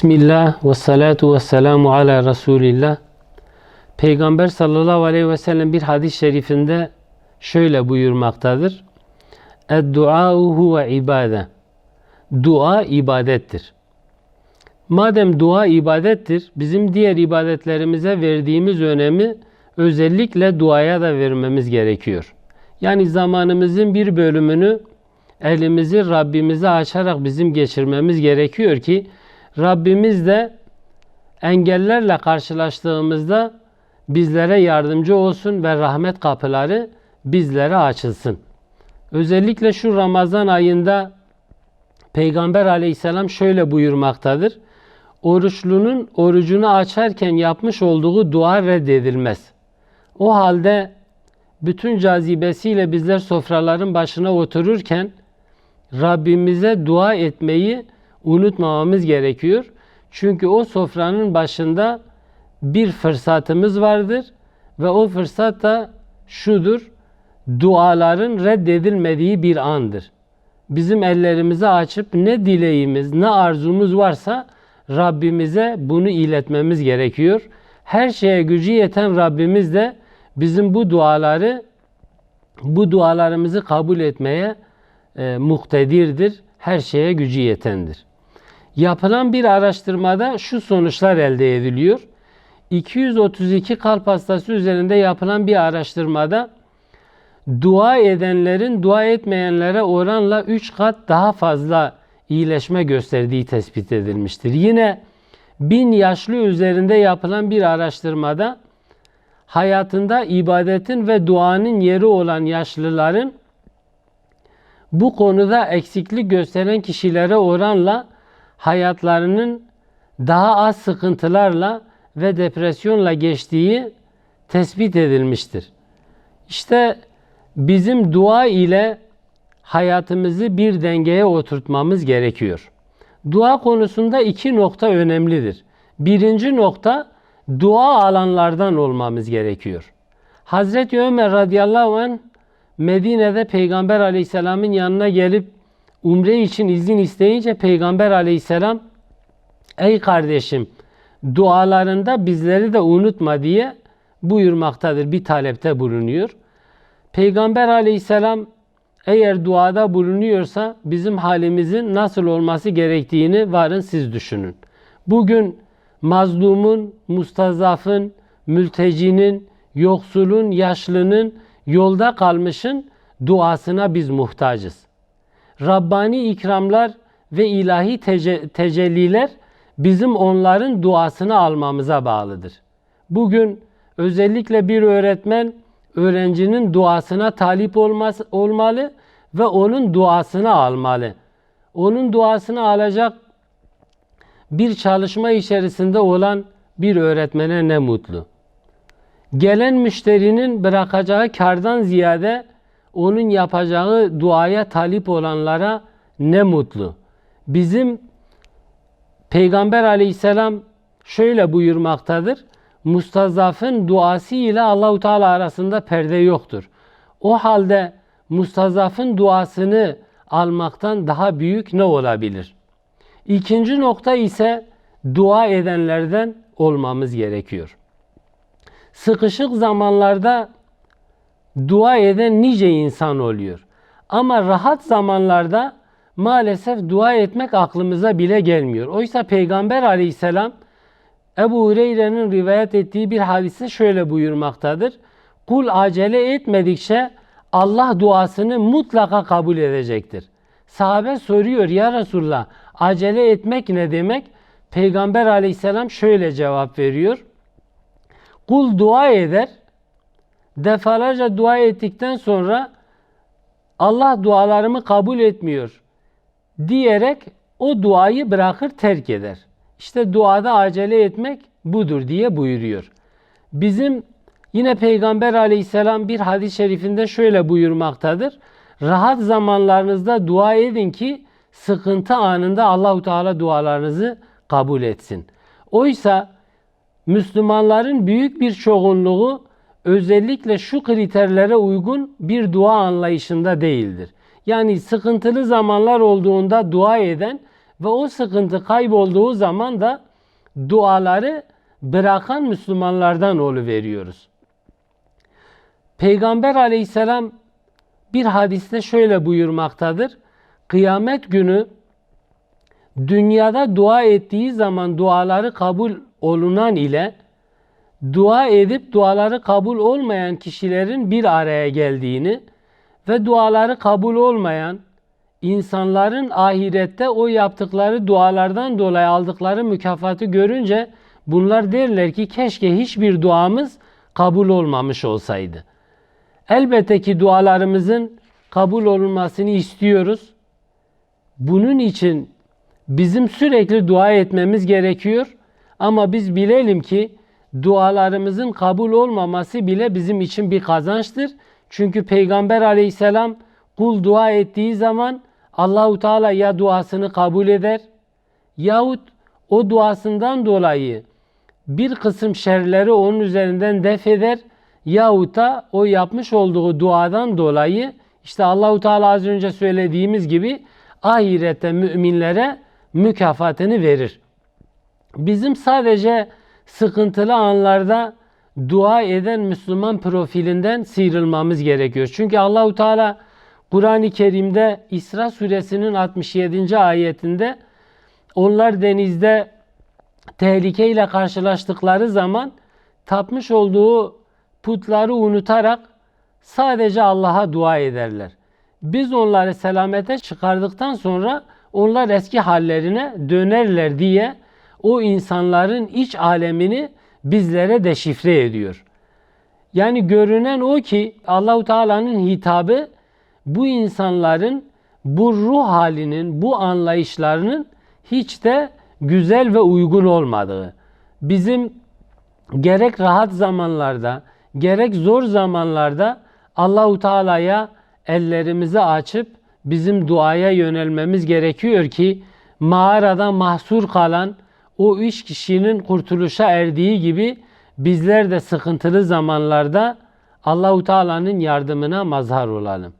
Bismillah ve salatu ve selamu ala Resulillah. Peygamber sallallahu aleyhi ve sellem bir hadis-i şerifinde şöyle buyurmaktadır. Ed-dua'u huve ibade. Dua ibadettir. Madem dua ibadettir, bizim diğer ibadetlerimize verdiğimiz önemi özellikle duaya da vermemiz gerekiyor. Yani zamanımızın bir bölümünü elimizi Rabbimize açarak bizim geçirmemiz gerekiyor ki Rabbimiz de engellerle karşılaştığımızda bizlere yardımcı olsun ve rahmet kapıları bizlere açılsın. Özellikle şu Ramazan ayında Peygamber aleyhisselam şöyle buyurmaktadır. Oruçlunun orucunu açarken yapmış olduğu dua reddedilmez. O halde bütün cazibesiyle bizler sofraların başına otururken Rabbimize dua etmeyi unutmamamız gerekiyor. Çünkü o sofranın başında bir fırsatımız vardır ve o fırsat da şudur. Duaların reddedilmediği bir andır. Bizim ellerimizi açıp ne dileğimiz, ne arzumuz varsa Rabbimize bunu iletmemiz gerekiyor. Her şeye gücü yeten Rabbimiz de bizim bu duaları bu dualarımızı kabul etmeye e, muhtedirdir. Her şeye gücü yetendir. Yapılan bir araştırmada şu sonuçlar elde ediliyor. 232 kalp hastası üzerinde yapılan bir araştırmada dua edenlerin dua etmeyenlere oranla 3 kat daha fazla iyileşme gösterdiği tespit edilmiştir. Yine bin yaşlı üzerinde yapılan bir araştırmada hayatında ibadetin ve duanın yeri olan yaşlıların bu konuda eksiklik gösteren kişilere oranla hayatlarının daha az sıkıntılarla ve depresyonla geçtiği tespit edilmiştir. İşte bizim dua ile hayatımızı bir dengeye oturtmamız gerekiyor. Dua konusunda iki nokta önemlidir. Birinci nokta dua alanlardan olmamız gerekiyor. Hazreti Ömer radıyallahu anh Medine'de Peygamber aleyhisselamın yanına gelip umre için izin isteyince Peygamber aleyhisselam ey kardeşim dualarında bizleri de unutma diye buyurmaktadır. Bir talepte bulunuyor. Peygamber aleyhisselam eğer duada bulunuyorsa bizim halimizin nasıl olması gerektiğini varın siz düşünün. Bugün mazlumun, mustazafın, mültecinin, yoksulun, yaşlının, yolda kalmışın duasına biz muhtacız. Rabbani ikramlar ve ilahi tece- tecelliler bizim onların duasını almamıza bağlıdır. Bugün özellikle bir öğretmen öğrencinin duasına talip olması, olmalı ve onun duasını almalı. Onun duasını alacak bir çalışma içerisinde olan bir öğretmene ne mutlu. Gelen müşterinin bırakacağı kardan ziyade onun yapacağı duaya talip olanlara ne mutlu. Bizim Peygamber aleyhisselam şöyle buyurmaktadır. Mustazafın duası ile Allahu Teala arasında perde yoktur. O halde mustazafın duasını almaktan daha büyük ne olabilir? İkinci nokta ise dua edenlerden olmamız gerekiyor. Sıkışık zamanlarda dua eden nice insan oluyor. Ama rahat zamanlarda maalesef dua etmek aklımıza bile gelmiyor. Oysa Peygamber aleyhisselam Ebu Hureyre'nin rivayet ettiği bir hadise şöyle buyurmaktadır. Kul acele etmedikçe Allah duasını mutlaka kabul edecektir. Sahabe soruyor ya Resulullah acele etmek ne demek? Peygamber aleyhisselam şöyle cevap veriyor. Kul dua eder. Defalarca dua ettikten sonra Allah dualarımı kabul etmiyor diyerek o duayı bırakır terk eder. İşte duada acele etmek budur diye buyuruyor. Bizim yine Peygamber aleyhisselam bir hadis-i şerifinde şöyle buyurmaktadır. Rahat zamanlarınızda dua edin ki sıkıntı anında Allahu Teala dualarınızı kabul etsin. Oysa Müslümanların büyük bir çoğunluğu özellikle şu kriterlere uygun bir dua anlayışında değildir. Yani sıkıntılı zamanlar olduğunda dua eden ve o sıkıntı kaybolduğu zaman da duaları bırakan Müslümanlardan veriyoruz. Peygamber aleyhisselam bir hadiste şöyle buyurmaktadır. Kıyamet günü dünyada dua ettiği zaman duaları kabul olunan ile dua edip duaları kabul olmayan kişilerin bir araya geldiğini ve duaları kabul olmayan insanların ahirette o yaptıkları dualardan dolayı aldıkları mükafatı görünce bunlar derler ki keşke hiçbir duamız kabul olmamış olsaydı. Elbette ki dualarımızın kabul olunmasını istiyoruz. Bunun için bizim sürekli dua etmemiz gerekiyor. Ama biz bilelim ki dualarımızın kabul olmaması bile bizim için bir kazançtır. Çünkü Peygamber aleyhisselam kul dua ettiği zaman Allahu Teala ya duasını kabul eder yahut o duasından dolayı bir kısım şerleri onun üzerinden def eder yahut da o yapmış olduğu duadan dolayı işte Allahu Teala az önce söylediğimiz gibi ahirette müminlere mükafatını verir. Bizim sadece sıkıntılı anlarda dua eden Müslüman profilinden sıyrılmamız gerekiyor. Çünkü Allahu Teala Kur'an-ı Kerim'de İsra suresinin 67. ayetinde onlar denizde tehlikeyle karşılaştıkları zaman tapmış olduğu putları unutarak sadece Allah'a dua ederler. Biz onları selamete çıkardıktan sonra onlar eski hallerine dönerler diye o insanların iç alemini bizlere deşifre ediyor. Yani görünen o ki Allahu Teala'nın hitabı bu insanların bu ruh halinin, bu anlayışlarının hiç de güzel ve uygun olmadığı. Bizim gerek rahat zamanlarda, gerek zor zamanlarda Allahu Teala'ya ellerimizi açıp bizim duaya yönelmemiz gerekiyor ki mağarada mahsur kalan o üç kişinin kurtuluşa erdiği gibi bizler de sıkıntılı zamanlarda Allahu Teala'nın yardımına mazhar olalım.